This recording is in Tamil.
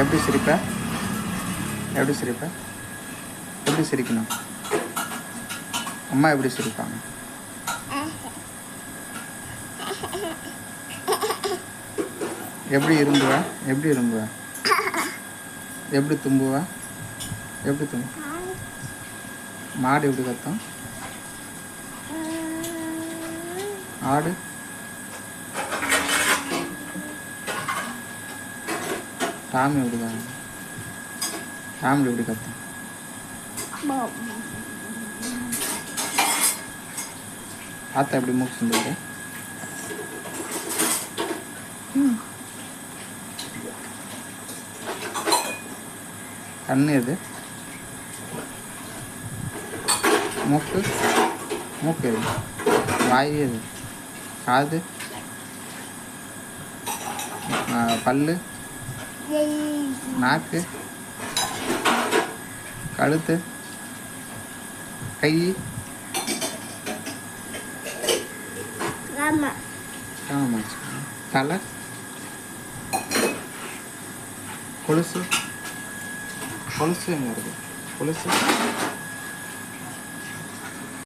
எப்படி சிரிப்ப? எப்படி சிரிப்ப? எப்படி சிரிக்கணும்? அம்மா எப்படி சிரிப்பாங்க? எப்படி இரும்புவ? எப்படி இரும்புவ? எப்படி தும்புவ? எப்படி தும்பு? மாடு எப்படி கத்தும்? ஆடு? ராம் எப்படி தான்? டாமி எப்படி கத்தான் ஆத்தா எப்படி மூக்கு சிந்துவாரு கண்ணு எது? மூக்கு? மூக்கு எது? வாய் எது? காது? பல்லு? நாக்கு. கழுத்து. கை. ஆமா. ஆமாச்சு தலை. கொலுசு. கொலுசு எங்க இருக்கு கொலுசு.